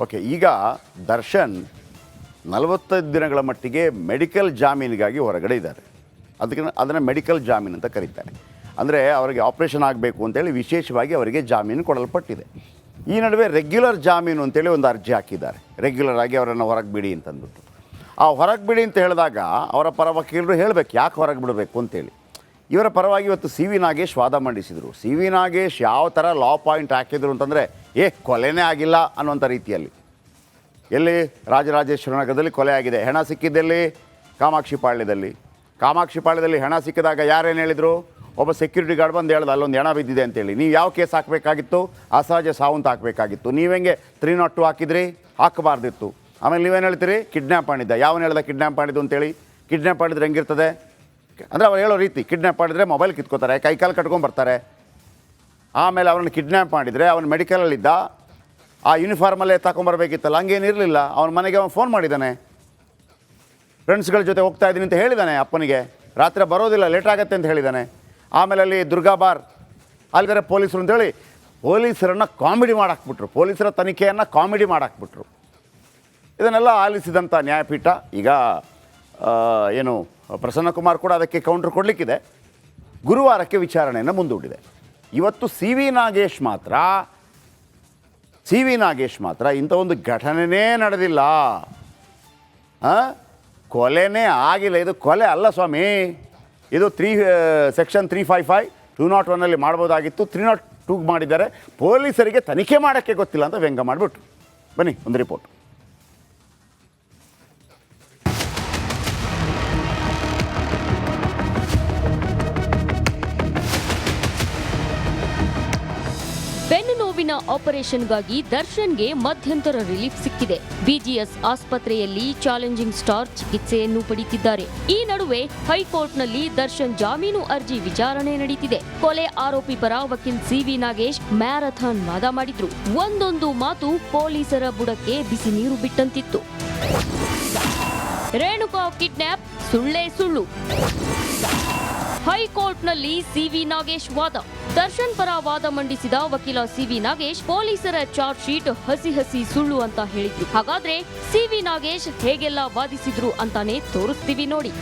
Okay, ಈಗ ದರ್ಶನ್ ನಲವತ್ತೈದು ದಿನಗಳ ಮಟ್ಟಿಗೆ ಮೆಡಿಕಲ್ ಜಾಮೀನಿಗಾಗಿ ಹೊರಗಡೆ ಇದ್ದಾರೆ. ಅದಕ್ಕೆ ಅದನ್ನು ಮೆಡಿಕಲ್ ಜಾಮೀನು ಅಂತ ಕರೀತಾರೆ. ಅಂದರೆ ಅವರಿಗೆ ಆಪ್ರೇಷನ್ ಆಗಬೇಕು ಅಂತೇಳಿ ವಿಶೇಷವಾಗಿ ಅವರಿಗೆ ಜಾಮೀನು ಕೊಡಲ್ಪಟ್ಟಿದೆ. ಈ ನಡುವೆ ರೆಗ್ಯುಲರ್ ಜಾಮೀನು ಅಂತೇಳಿ ಒಂದು ಅರ್ಜಿ ಹಾಕಿದ್ದಾರೆ. ರೆಗ್ಯುಲರ್ ಆಗಿ ಅವರನ್ನು ಹೊರಗೆ ಬಿಡಿ ಅಂತಂದ್ಬಿಟ್ಟು. ಆ ಹೊರಗೆ ಬಿಡಿ ಅಂತ ಹೇಳಿದಾಗ ಅವರ ಪರ ವಕೀಲರು ಹೇಳಬೇಕು, ಯಾಕೆ ಹೊರಗೆ ಬಿಡಬೇಕು ಅಂತೇಳಿ ಇವರ ಪರವಾಗಿ ಇವತ್ತು ಸಿ ವಿ ನಾಗೇಶ್ ವಾದ ಮಂಡಿಸಿದರು. ಸಿ ವಿ ನಾಗೇಶ್ ಯಾವ ಥರ ಲಾ ಪಾಯಿಂಟ್ ಹಾಕಿದರು ಅಂತಂದರೆ ಏ, ಕೊಲೆನೇ ಆಗಿಲ್ಲ ಅನ್ನುವಂಥ ರೀತಿಯಲ್ಲಿ. ಎಲ್ಲಿ ರಾಜರಾಜೇಶ್ವರ ನಗರದಲ್ಲಿ ಕೊಲೆ ಆಗಿದೆ. ಹೆಣ ಸಿಕ್ಕಿದ್ದಲ್ಲಿ? ಕಾಮಾಕ್ಷಿ ಪಾಳ್ಯದಲ್ಲಿ. ಕಾಮಾಕ್ಷಿ ಪಾಳ್ಯದಲ್ಲಿ ಹೆಣ ಸಿಕ್ಕಿದಾಗ ಯಾರೇನು ಹೇಳಿದರು? ಒಬ್ಬ ಸೆಕ್ಯೂರಿಟಿ ಗಾರ್ಡ್ ಬಂದು ಹೇಳ್ದೆ, ಅಲ್ಲೊಂದು ಹೆಣ ಬಿದ್ದಿದೆ ಅಂತೇಳಿ. ನೀವು ಯಾವ ಕೇಸ್ ಹಾಕಬೇಕಾಗಿತ್ತು? ಅಸಹಜ ಸಾವಂತ ಹಾಕಬೇಕಾಗಿತ್ತು. ಹೆಂಗೆ ತ್ರೀ ನಾಟ್ ಟು ಹಾಕಿದ್ರಿ? ಹಾಕಬಾರ್ದಿತ್ತು. ಆಮೇಲೆ ನೀವೇನು ಹೇಳ್ತೀರಿ? ಕಿಡ್ನ್ಯಾಪ್ ಮಾಡಿದ್ದ. ಯಾವನು ಹೇಳ್ದ ಕಿಡ್ನ್ಯಾಪ್ ಮಾಡಿದ್ದು ಅಂತೇಳಿ? ಕಿಡ್ನ್ಯಾಪ್ ಮಾಡಿದ್ರೆ ಹೆಂಗಿರ್ತದೆ? ಅಂದರೆ ಅವ್ರು ಹೇಳೋ ರೀತಿ ಕಿಡ್ನ್ಯಾಪ್ ಮಾಡಿದ್ರೆ ಮೊಬೈಲ್ ಕಿತ್ಕೋತಾರೆ ಕೈಕಾಲು ಕಟ್ಕೊಂಡು ಬರ್ತಾರೆ. ಆಮೇಲೆ ಅವನನ್ನು ಕಿಡ್ನ್ಯಾಪ್ ಮಾಡಿದರೆ ಅವನು ಮೆಡಿಕಲಲ್ಲಿದ್ದ, ಆ ಯೂನಿಫಾರ್ಮಲ್ಲೇ ತಗೊಂಬರ್ಬೇಕಿತ್ತಲ್ಲ ಹಂಗೇನಿರಲಿಲ್ಲ ಅವನ ಮನೆಗೆ ಅವನು ಫೋನ್ ಮಾಡಿದ್ದಾನೆ ಫ್ರೆಂಡ್ಸ್ಗಳ ಜೊತೆ ಹೋಗ್ತಾ ಇದ್ದೀನಿ ಅಂತ ಹೇಳಿದ್ದಾನೆ ಅಪ್ಪನಿಗೆ. ರಾತ್ರಿ ಬರೋದಿಲ್ಲ ಲೇಟ್ ಆಗುತ್ತೆ ಅಂತ ಹೇಳಿದ್ದಾನೆ ಆಮೇಲೆ ಅಲ್ಲಿ ದುರ್ಗಾ ಬಾರ್ ಅಲ್ಲಿ ಬೇರೆ ಪೊಲೀಸರು ಅಂತೇಳಿ ಪೊಲೀಸರನ್ನು ಕಾಮಿಡಿ ಮಾಡಾಕ್ಬಿಟ್ರು. ಪೊಲೀಸರ ತನಿಖೆಯನ್ನು ಕಾಮಿಡಿ ಮಾಡಾಕ್ಬಿಟ್ರು. ಇದನ್ನೆಲ್ಲ ಆಲಿಸಿದಂಥ ನ್ಯಾಯಪೀಠ ಈಗ ಏನು ಪ್ರಸನ್ನಕುಮಾರ್ ಕೂಡ ಅದಕ್ಕೆ ಕೌಂಟ್ರ್ ಕೊಡಲಿಕ್ಕಿದೆ. ಗುರುವಾರಕ್ಕೆ ವಿಚಾರಣೆಯನ್ನು ಮುಂದೂಡಿದೆ. ಇವತ್ತು ಸಿ ವಿ ನಾಗೇಶ್ ಮಾತ್ರ, ಸಿ ವಿ ನಾಗೇಶ್ ಮಾತ್ರ ಇಂಥ ಒಂದು ಘಟನೆನೇ ನಡೆದಿಲ್ಲ? ಕೊಲೆನೇ ಆಗಿಲ್ಲ. ಇದು ಕೊಲೆ ಅಲ್ಲ ಸ್ವಾಮಿ. ಇದು three section three five five, two naught ಒನ್ನಲ್ಲಿ ಮಾಡ್ಬೋದಾಗಿತ್ತು. ತ್ರೀ ನಾಟ್ ಟೂಗೆ ಮಾಡಿದ್ದಾರೆ. ಪೊಲೀಸರಿಗೆ ತನಿಖೆ ಮಾಡೋಕ್ಕೆ ಗೊತ್ತಿಲ್ಲ ಅಂತ ವ್ಯಂಗ್ಯ ಮಾಡಿಬಿಟ್ರು ಬನ್ನಿ, ಒಂದು ರಿಪೋರ್ಟ್. ಆಪರೇಷನ್ಗಾಗಿ ದರ್ಶನ್ಗೆ ಮಧ್ಯಂತರ ರಿಲೀಫ್ ಸಿಕ್ಕಿದೆ. ಬಿಜಿಎಸ್ ಆಸ್ಪತ್ರೆಯಲ್ಲಿ ಚಾಲೆಂಜಿಂಗ್ ಸ್ಟಾರ್ ಚಿಕಿತ್ಸೆಯನ್ನು ಪಡೆಯುತ್ತಿದ್ದಾರೆ. ಈ ನಡುವೆ ಹೈಕೋರ್ಟ್ನಲ್ಲಿ ದರ್ಶನ್ ಜಾಮೀನು ಅರ್ಜಿ ವಿಚಾರಣೆ ನಡೀತಿದೆ. ಕೊಲೆ ಆರೋಪಿ ಪರ ವಕೀಲ್ ಸಿವಿ ನಾಗೇಶ್ ಮ್ಯಾರಥಾನ್ ವಾದ ಮಾಡಿದ್ರು. ಒಂದೊಂದು ಮಾತು ಪೊಲೀಸರ ಬುಡಕ್ಕೆ ಬಿಸಿ ನೀರು ಬಿಟ್ಟಂತಿತ್ತು. ರೇಣುಕಾ ಕಿಡ್ನಾಪ್ ಸುಳ್ಳೇ ಸುಳ್ಳು. ಹೈಕೋರ್ಟ್ನಲ್ಲಿ ಸಿವಿ ನಾಗೇಶ್ ವಾದ. ದರ್ಶನ್ ಪರ ವಾದ ಮಂಡಿಸಿದ ವಕೀಲ ಸಿವಿ ನಾಗೇಶ್ ಪೊಲೀಸರ ಚಾರ್ಜ್ ಶೀಟ್ ಹಸಿ ಹಸಿ ಸುಳ್ಳು ಅಂತ ಹೇಳಿದ್ರು. ಹಾಗಾದ್ರೆ ಸಿವಿ ನಾಗೇಶ್ ಹೇಗೆಲ್ಲ ವಾದಿಸಿದ್ರು ಅಂತಾನೆ ತೋರಿಸ್ತೀವಿ ನೋಡಿ.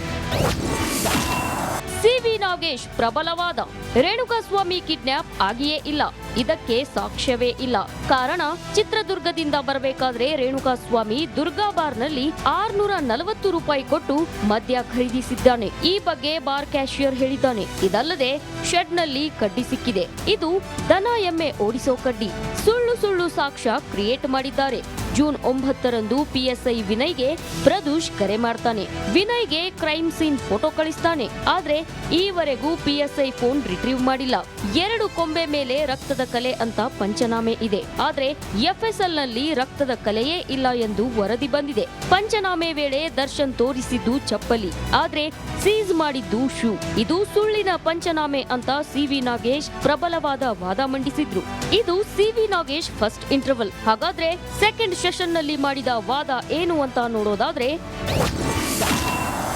ಸಿವಿ ನಾಗೇಶ್ ಪ್ರಬಲವಾದ. ರೇಣುಕಾಸ್ವಾಮಿ ಕಿಡ್ನ್ಯಾಪ್ ಆಗಿಯೇ ಇಲ್ಲ. ಇದಕ್ಕೆ ಸಾಕ್ಷ್ಯವೇ ಇಲ್ಲ. ಕಾರಣ, ಚಿತ್ರದುರ್ಗದಿಂದ ಬರಬೇಕಾದ್ರೆ ರೇಣುಕಾಸ್ವಾಮಿ ದುರ್ಗಾ ಬಾರ್ನಲ್ಲಿ ಆರ್ನೂರ ನಲವತ್ತು ರೂಪಾಯಿ ಕೊಟ್ಟು ಮದ್ಯ ಖರೀದಿಸಿದ್ದಾನೆ. ಈ ಬಗ್ಗೆ ಬಾರ್ ಕ್ಯಾಶಿಯರ್ ಹೇಳಿದ್ದಾನೆ. ಇದಲ್ಲದೆ ಶೆಡ್ನಲ್ಲಿ ಕಡ್ಡಿ ಸಿಕ್ಕಿದೆ. ಇದು ದನ ಎಮ್ಮೆ ಓಡಿಸೋ ಕಡ್ಡಿ. ಸುಳ್ಳು ಸುಳ್ಳು ಸಾಕ್ಷ್ಯ ಕ್ರಿಯೇಟ್ ಮಾಡಿದ್ದಾರೆ. ಜೂನ್ ಒಂಬತ್ತರಂದು ಪಿಎಸ್ಐ ವಿನಯ್ಗೆ ಪ್ರದೂಷ್ ಕರೆ ಮಾಡ್ತಾನೆ. ವಿನಯ್ಗೆ ಕ್ರೈಮ್ ಸೀನ್ ಫೋಟೋ ಕಳಿಸ್ತಾನೆ. ಆದ್ರೆ ಈವರೆಗೂ ಪಿಎಸ್ಐ ಫೋನ್ ರಿಟ್ರೀವ್ ಮಾಡಿಲ್ಲ. ಎರಡು ಕೊಂಬೆ ಮೇಲೆ ರಕ್ತದ ಕಲೆ ಅಂತ ಪಂಚನಾಮೆ ಇದೆ. ಆದ್ರೆ ಎಫ್ಎಸ್ಎಲ್ನಲ್ಲಿ ರಕ್ತದ ಕಲೆಯೇ ಇಲ್ಲ ಎಂದು ವರದಿ ಬಂದಿದೆ. ಪಂಚನಾಮೆ ವೇಳೆ ದರ್ಶನ್ ತೋರಿಸಿದ್ದು ಚಪ್ಪಲಿ. ಆದ್ರೆ ಸೀಸ್ ಮಾಡಿದ್ದು ಶೂ. ಇದು ಸುಳ್ಳಿನ ಪಂಚನಾಮೆ ಅಂತ ಸಿವಿ ನಾಗೇಶ್ ಪ್ರಬಲವಾದ ವಾದ ಮಂಡಿಸಿದ್ರು. ಇದು ಸಿವಿ ನಾಗೇಶ್ ಫಸ್ಟ್ ಇಂಟರ್ವಲ್. ಹಾಗಾದ್ರೆ ಸೆಕೆಂಡ್ ಸೆಷನ್ನಲ್ಲಿ ಮಾಡಿದ ವಾದ ಏನು ಅಂತ ನೋಡೋದಾದ್ರೆ,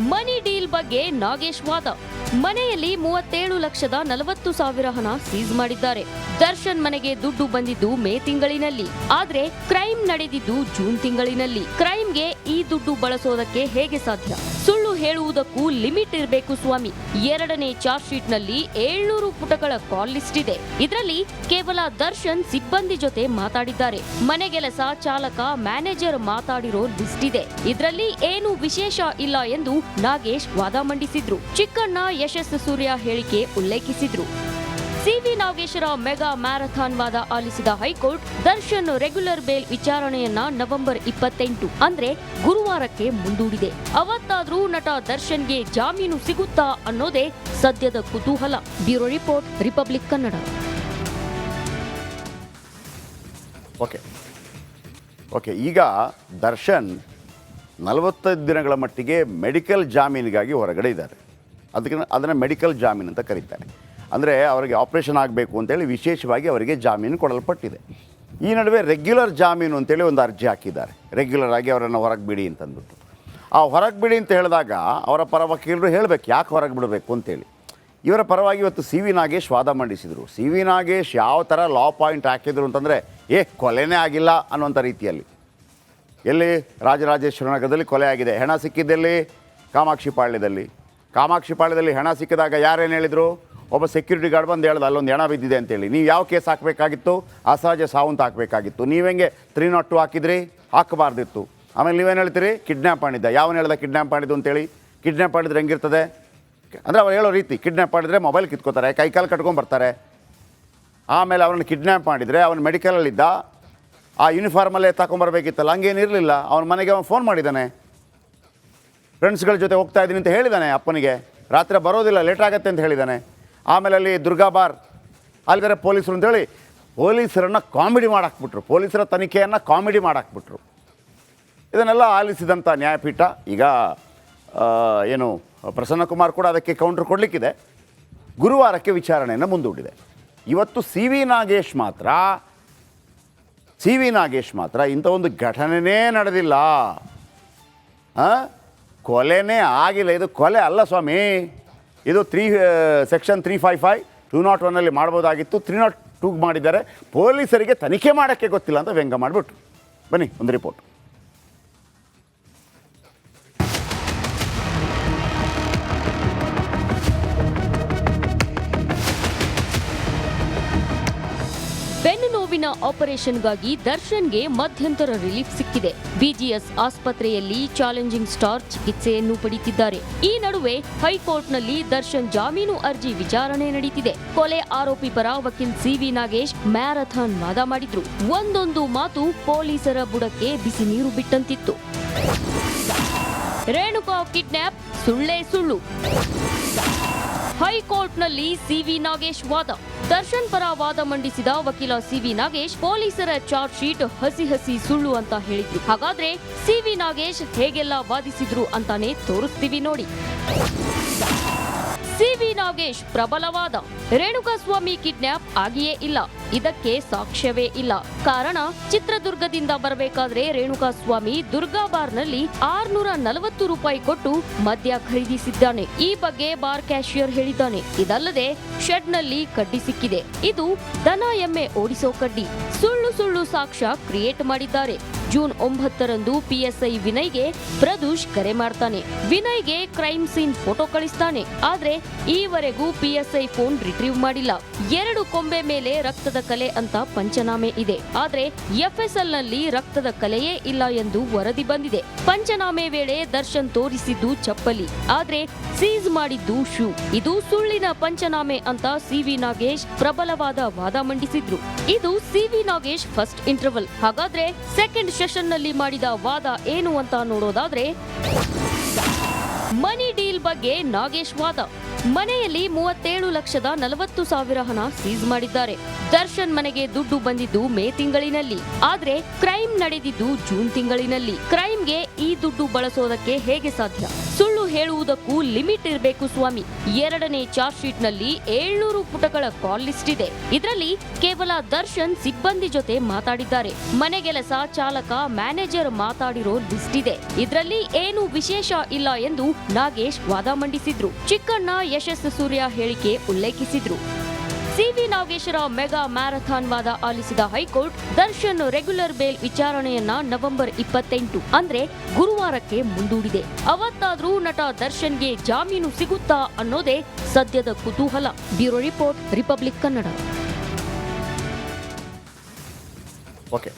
ಮನಿ ಡೀಲ್ ಬಗ್ಗೆ ನಾಗೇಶ್ ವಾದ. ಮನೆಯಲ್ಲಿ ಮೂವತ್ತೇಳು ಲಕ್ಷದ ನಲವತ್ತು ಸಾವಿರ ಹಣ ಸೀಸ್ ಮಾಡಿದ್ದಾರೆ. ದರ್ಶನ್ ಮನೆಗೆ ದುಡ್ಡು ಬಂದಿದ್ದು ಮೇ ತಿಂಗಳಿನಲ್ಲಿ. ಆದ್ರೆ ಕ್ರೈಮ್ ನಡೆದಿದ್ದು ಜೂನ್ ತಿಂಗಳಿನಲ್ಲಿ. ಕ್ರೈಮ್ಗೆ ಈ ದುಡ್ಡು ಬಳಸೋದಕ್ಕೆ ಹೇಗೆ ಸಾಧ್ಯ? ಹೇಳುವುದಕ್ಕೂ ಲಿಮಿಟ್ ಇರಬೇಕು ಸ್ವಾಮಿ. ಎರಡನೇ ಚಾರ್ಜ್ ಶೀಟ್ನಲ್ಲಿ ಏಳ್ನೂರು ಪುಟಗಳ ಕಾಲ್ ಲಿಸ್ಟ್ ಇದೆ. ಇದರಲ್ಲಿ ಕೇವಲ ದರ್ಶನ್ ಸಿಬ್ಬಂದಿ ಜೊತೆ ಮಾತಾಡಿದ್ದಾರೆ. ಮನೆಗೆಲಸ ಚಾಲಕ, ಮ್ಯಾನೇಜರ್ ಮಾತಾಡಿರೋ ಲಿಸ್ಟ್ ಇದೆ. ಇದರಲ್ಲಿ ಏನು ವಿಶೇಷ ಇಲ್ಲ ಎಂದು ನಾಗೇಶ್ ವಾದ ಮಂಡಿಸಿದ್ರು. ಚಿಕ್ಕಣ್ಣ ಯಶಸ್ ಸೂರ್ಯ ಹೇಳಿಕೆ ಉಲ್ಲೇಖಿಸಿದ್ರು. ಸಿವಿ ನಾಗೇಶರ ಮೆಗಾ ಮ್ಯಾರಥಾನ್ ವಾದ ಆಲಿಸಿದ high court, Darshan regular bail ವಿಚಾರಣೆಯನ್ನ November ಇಪ್ಪತ್ತೆಂಟು, ಅಂದ್ರೆ ಗುರುವಾರಕ್ಕೆ ಮುಂದೂಡಿದೆ. ಅವತ್ತಾದ್ರೂ ನಟ ದರ್ಶನ್ಗೆ ಜಾಮೀನು ಸಿಗುತ್ತಾ ಅನ್ನೋದೇ ಸದ್ಯದ ಕುತೂಹಲ. Bureau report, Republic Kannada. Okay. Okay, ಈಗ ದರ್ಶನ್ ನಲವತ್ತೈದು ದಿನಗಳ ಮಟ್ಟಿಗೆ ಮೆಡಿಕಲ್ ಜಾಮೀನಿಗಾಗಿ ಹೊರಗಡೆ ಇದ್ದಾರೆ. ಅದಕ್ಕೆ ಅದನ್ನು ಮೆಡಿಕಲ್ ಜಾಮೀನು ಅಂತ ಕರೀತಾರೆ. ಅಂದರೆ ಅವರಿಗೆ ಆಪ್ರೇಷನ್ ಆಗಬೇಕು ಅಂತೇಳಿ ವಿಶೇಷವಾಗಿ ಅವರಿಗೆ ಜಾಮೀನು ಕೊಡಲ್ಪಟ್ಟಿದೆ. ಈ ನಡುವೆ ರೆಗ್ಯುಲರ್ ಜಾಮೀನು ಅಂತೇಳಿ ಒಂದು ಅರ್ಜಿ ಹಾಕಿದ್ದಾರೆ. ರೆಗ್ಯುಲರ್ ಆಗಿ ಅವರನ್ನು ಹೊರಗೆ ಬಿಡಿ ಅಂತಂದ್ಬಿಟ್ಟು ಆ ಹೊರಗೆ ಬಿಡಿ ಅಂತ ಹೇಳಿದಾಗ ಅವರ ಪರ ವಕೀಲರು ಹೇಳಬೇಕು, ಯಾಕೆ ಹೊರಗೆ ಬಿಡಬೇಕು ಅಂತೇಳಿ. ಇವರ ಪರವಾಗಿ ಇವತ್ತು ಸಿ ವಿ ನಾಗೇಶ್ ವಾದ ಮಂಡಿಸಿದರು. ಸಿ ವಿ ನಾಗೇಶ್ ಯಾವ ಥರ ಲಾ ಪಾಯಿಂಟ್ ಹಾಕಿದರು ಅಂತಂದರೆ, ಏ, ಕೊಲೆನೇ ಆಗಿಲ್ಲ ಅನ್ನುವಂಥ ರೀತಿಯಲ್ಲಿ. ಎಲ್ಲಿ? ರಾಜರಾಜೇಶ್ವರ ನಗರದಲ್ಲಿ ಕೊಲೆ ಆಗಿದೆ. ಹೆಣ ಸಿಕ್ಕಿದ್ದಲ್ಲಿ? ಕಾಮಾಕ್ಷಿ ಪಾಳ್ಯದಲ್ಲಿ. ಕಾಮಾಕ್ಷಿ ಪಾಳ್ಯದಲ್ಲಿ ಹೆಣ ಸಿಕ್ಕಿದಾಗ ಯಾರೇನು ಹೇಳಿದರು? ಒಬ್ಬ ಸೆಕ್ಯೂರಿಟಿ ಗಾರ್ಡ್ ಬಂದು ಹೇಳ್ದ, ಅಲ್ಲೊಂದು ಹೆಣ ಬಿದ್ದಿದೆ ಅಂತೇಳಿ. ನೀವು ಯಾವ ಕೇಸ್ ಹಾಕಬೇಕಾಗಿತ್ತು? ಅಸಹಜ ಸಾವು ಅಂತ ಹಾಕಬೇಕಾಗಿತ್ತು ಹೆಂಗೆ ತ್ರೀ ನಾಟ್ ಟು ಹಾಕಿದ್ರಿ? ಹಾಕಬಾರ್ದಿತ್ತು. ಆಮೇಲೆ ನೀವೇನು ಹೇಳ್ತೀರಿ? ಕಿಡ್ನ್ಯಾಪ್ ಮಾಡಿದ್ದ. ಯಾವನು ಹೇಳ್ದ ಕಿಡ್ನ್ಯಾಪ್ ಮಾಡಿದ್ದು ಅಂತೇಳಿ? ಕಿಡ್ನ್ಯಾಪ್ ಮಾಡಿದ್ರೆ ಹೆಂಗಿರ್ತದೆ? ಅಂದರೆ ಅವ್ರು ಹೇಳೋ ರೀತಿ ಕಿಡ್ನ್ಯಾಪ್ ಮಾಡಿದರೆ ಮೊಬೈಲ್ ಕಿತ್ಕೋತಾರೆ, ಕೈಕಾಲು ಕಟ್ಕೊಂಡು ಬರ್ತಾರೆ. ಆಮೇಲೆ ಅವನನ್ನು ಕಿಡ್ನ್ಯಾಪ್ ಮಾಡಿದರೆ ಅವನು ಮೆಡಿಕಲಲ್ಲಿದ್ದ ಆ ಯೂನಿಫಾರ್ಮಲ್ಲೇ ತಗೊಂಬರ್ಬೇಕಿತ್ತಲ್ಲ ಹಂಗೇನಿರಲಿಲ್ಲ ಅವನ ಮನೆಗೆ ಅವನು ಫೋನ್ ಮಾಡಿದ್ದಾನೆ. ಫ್ರೆಂಡ್ಸ್ಗಳ ಜೊತೆ ಹೋಗ್ತಾ ಇದ್ದೀನಿ ಅಂತ ಹೇಳಿದ್ದಾನೆ ಅಪ್ಪನಿಗೆ. ರಾತ್ರಿ ಬರೋದಿಲ್ಲ ಲೇಟ್ ಆಗತ್ತೆ ಅಂತ ಹೇಳಿದ್ದಾನೆ ಆಮೇಲೆ ಅಲ್ಲಿ ದುರ್ಗಾ ಬಾರ್. ಅಲ್ಲಿ ಬೇರೆ ಪೊಲೀಸರು ಅಂತೇಳಿ ಪೊಲೀಸರನ್ನು ಕಾಮಿಡಿ ಮಾಡಾಕ್ಬಿಟ್ರು. ಪೊಲೀಸರ ತನಿಖೆಯನ್ನು ಕಾಮಿಡಿ ಮಾಡಾಕ್ಬಿಟ್ರು. ಇದನ್ನೆಲ್ಲ ಆಲಿಸಿದಂಥ ನ್ಯಾಯಪೀಠ ಈಗ ಏನು ಏನು, ಪ್ರಸನ್ನಕುಮಾರ್ ಕೂಡ ಅದಕ್ಕೆ ಕೌಂಟ್ರ್ ಕೊಡಲಿಕ್ಕಿದೆ. ಗುರುವಾರಕ್ಕೆ ವಿಚಾರಣೆಯನ್ನು ಮುಂದೂಡಿದೆ. ಇವತ್ತು ಸಿ ವಿ ನಾಗೇಶ್ ಮಾತ್ರ, ಸಿ ವಿ ನಾಗೇಶ್ ಮಾತ್ರ ಇಂಥ ಒಂದು ಘಟನೆನೇ ನಡೆದಿಲ್ಲ? ಕೊಲೆನೇ ಆಗಿಲ್ಲ. ಇದು ಕೊಲೆ ಅಲ್ಲ ಸ್ವಾಮಿ. ಇದು three section three five five two naught ಒನ್ನಲ್ಲಿ ಮಾಡ್ಬೋದಾಗಿತ್ತು. ತ್ರೀ ನಾಟ್ ಟೂಗೆ ಮಾಡಿದ್ದಾರೆ. ಪೊಲೀಸರಿಗೆ ತನಿಖೆ ಮಾಡೋಕ್ಕೆ ಗೊತ್ತಿಲ್ಲ ಅಂತ ವ್ಯಂಗ್ಯ ಮಾಡಿಬಿಟ್ರು. ಬನ್ನಿ, ಒಂದು ರಿಪೋರ್ಟ್ ಆಪರೇಷನ್ಗಾಗಿ ದರ್ಶನ್ಗೆ ಮಧ್ಯಂತರ ರಿಲೀಫ್ ಸಿಕ್ಕಿದೆ. ಬಿಜಿಎಸ್ ಆಸ್ಪತ್ರೆಯಲ್ಲಿ ಚಾಲೆಂಜಿಂಗ್ ಸ್ಟಾರ್ ಚಿಕಿತ್ಸೆಯನ್ನು ಪಡೆಯುತ್ತಿದ್ದಾರೆ. ಈ ನಡುವೆ ಹೈಕೋರ್ಟ್ನಲ್ಲಿ ದರ್ಶನ್ ಜಾಮೀನು ಅರ್ಜಿ ವಿಚಾರಣೆ ನಡೆಯುತ್ತಿದೆ ಕೊಲೆ ಆರೋಪಿ ಪರ ವಕೀಲ್ ಸಿವಿ ನಾಗೇಶ್ ಮ್ಯಾರಥಾನ್ ವಾದ ಮಾಡಿದ್ರು. ಒಂದೊಂದು ಮಾತು ಪೊಲೀಸರ ಬುಡಕ್ಕೆ ಬಿಸಿ ನೀರು ಬಿಟ್ಟಂತಿತ್ತು. ರೇಣುಕಾ ಕಿಡ್ನ್ಯಾಪ್ ಸುಳ್ಳೇ ಸುಳ್ಳು. ಹೈಕೋರ್ಟ್ನಲ್ಲಿ ಸಿವಿ ನಾಗೇಶ್ ವಾದ. ದರ್ಶನ್ ಪರ ವಾದ ಮಂಡಿಸಿದ ವಕೀಲ ಸಿವಿ ನಾಗೇಶ್ ಪೊಲೀಸರ ಚಾರ್ಜ್ ಶೀಟ್ ಹಸಿ ಹಸಿ ಸುಳ್ಳು ಅಂತ ಹೇಳಿದ್ರು. ಹಾಗಾದ್ರೆ ಸಿವಿ ನಾಗೇಶ್ ಹೇಗೆಲ್ಲ ವಾದಿಸಿದ್ರು ಅಂತಾನೆ ತೋರಿಸ್ತೀವಿ ನೋಡಿ. ಸಿವಿ ನಾಗೇಶ್ ಪ್ರಬಲವಾದ. ರೇಣುಕಾಸ್ವಾಮಿ ಕಿಡ್ನಾಪ್ ಆಗಿಯೇ ಇಲ್ಲ. ಇದಕ್ಕೆ ಸಾಕ್ಷ್ಯವೇ ಇಲ್ಲ. ಕಾರಣ, ಚಿತ್ರದುರ್ಗದಿಂದ ಬರಬೇಕಾದ್ರೆ ರೇಣುಕಾಸ್ವಾಮಿ ದುರ್ಗಾ ಬಾರ್ನಲ್ಲಿ ಆರ್ನೂರ ನಲವತ್ತು ರೂಪಾಯಿ ಕೊಟ್ಟು ಮದ್ಯ ಖರೀದಿಸಿದ್ದಾನೆ. ಈ ಬಗ್ಗೆ ಬಾರ್ ಕ್ಯಾಶಿಯರ್ ಹೇಳಿದ್ದಾನೆ. ಇದಲ್ಲದೆ ಶೆಡ್ನಲ್ಲಿ ಕಡ್ಡಿ ಸಿಕ್ಕಿದೆ. ಇದು ದನ ಎಮ್ಮೆ ಓಡಿಸೋ ಕಡ್ಡಿ. ಸುಳ್ಳು ಸುಳ್ಳು ಸಾಕ್ಷ್ಯ ಕ್ರಿಯೇಟ್ ಮಾಡಿದ್ದಾರೆ. ಜೂನ್ ಒಂಬತ್ತರಂದು ಪಿಎಸ್ಐ ವಿನಯ್ಗೆ ಪ್ರದೂಷ್ ಕರೆ ಮಾಡ್ತಾನೆ. ವಿನಯ್ಗೆ ಕ್ರೈಮ್ ಸೀನ್ ಫೋಟೋ ಕಳಿಸ್ತಾನೆ. ಆದ್ರೆ ಈವರೆಗೂ ಪಿಎಸ್ಐ ಫೋನ್ ರಿಟ್ರೀವ್ ಮಾಡಿಲ್ಲ. ಎರಡು ಕೊಂಬೆ ಮೇಲೆ ರಕ್ತದ ಕಲೆ ಅಂತ ಪಂಚನಾಮೆ ಇದೆ. ಆದ್ರೆ ಎಫ್ಎಸ್ಎಲ್ನಲ್ಲಿ ರಕ್ತದ ಕಲೆಯೇ ಇಲ್ಲ ಎಂದು ವರದಿ ಬಂದಿದೆ. ಪಂಚನಾಮೆ ವೇಳೆ ದರ್ಶನ್ ತೋರಿಸಿದ್ದು ಚಪ್ಪಲಿ. ಆದ್ರೆ ಸೀಸ್ ಮಾಡಿದ್ದು ಶೂ. ಇದು ಸುಳ್ಳಿನ ಪಂಚನಾಮೆ ಅಂತ ಸಿವಿ ನಾಗೇಶ್ ಪ್ರಬಲವಾದ ವಾದ ಮಂಡಿಸಿದ್ರು. ಇದು ಸಿವಿ ನಾಗೇಶ್ ಫಸ್ಟ್ ಇಂಟರ್ವಲ್. ಹಾಗಾದ್ರೆ ಸೆಕೆಂಡ್ ಸೆಷನ್ನಲ್ಲಿ ಮಾಡಿದ ವಾದ ಏನು ಅಂತ ನೋಡೋದಾದ್ರೆ ಮನಿ ಬಗ್ಗೆ ನಾಗೇಶ್ ವಾದ. ಮನೆಯಲ್ಲಿ ಮೂವತ್ತೇಳು ಲಕ್ಷದ ನಲವತ್ತು ಸಾವಿರ ಹಣ ಸೀಸ್ ಮಾಡಿದ್ದಾರೆ. ದರ್ಶನ್ ಮನೆಗೆ ದುಡ್ಡು ಬಂದಿದ್ದು ಮೇ ತಿಂಗಳಿನಲ್ಲಿ. ಆದ್ರೆ ಕ್ರೈಮ್ ನಡೆದಿದ್ದು ಜೂನ್ ತಿಂಗಳಿನಲ್ಲಿ. ಕ್ರೈಮ್ಗೆ ಈ ದುಡ್ಡು ಬಳಸೋದಕ್ಕೆ ಹೇಗೆ ಸಾಧ್ಯ? ಸುಳ್ಳು ಹೇಳುವುದಕ್ಕೂ ಲಿಮಿಟ್ ಇರಬೇಕು ಸ್ವಾಮಿ. ಎರಡನೇ ಚಾರ್ಜ್ ಶೀಟ್ನಲ್ಲಿ ಏಳ್ನೂರು ಪುಟಗಳ ಕಾಲ್ ಲಿಸ್ಟ್ ಇದೆ. ಇದರಲ್ಲಿ ಕೇವಲ ದರ್ಶನ್ ಸಿಬ್ಬಂದಿ ಜೊತೆ ಮಾತಾಡಿದ್ದಾರೆ. ಮನೆಗೆಲಸ ಚಾಲಕ ಮ್ಯಾನೇಜರ್ ಮಾತಾಡಿರೋ ಲಿಸ್ಟ್ ಇದೆ. ಇದರಲ್ಲಿ ಏನು ವಿಶೇಷ ಇಲ್ಲ ಎಂದು ನಾಗೇಶ್ ವಾದ ಮಂಡಿಸಿದ್ರು. ಚಿಕ್ಕಣ್ಣ ಯಶಸ್ ಸೂರ್ಯ ಹೇಳಿಕೆ ಉಲ್ಲೇಖಿಸಿದ್ರು. ಸಿವಿ ನಾಗೇಶ್ವರ ಮೆಗಾ ಮ್ಯಾರಥಾನ್ ವಾದ ಆಲಿಸಿದ high court, Darshan regular bail ವಿಚಾರಣೆಯನ್ನ November ಇಪ್ಪತ್ತೆಂಟು, ಅಂದ್ರೆ ಗುರುವಾರಕ್ಕೆ ಮುಂದೂಡಿದೆ. ಅವತ್ತಾದ್ರೂ ನಟ ದರ್ಶನ್ಗೆ ಜಾಮೀನು ಸಿಗುತ್ತಾ ಅನ್ನೋದೇ ಸದ್ಯದ ಕುತೂಹಲ. Bureau report, Republic Kannada. Okay.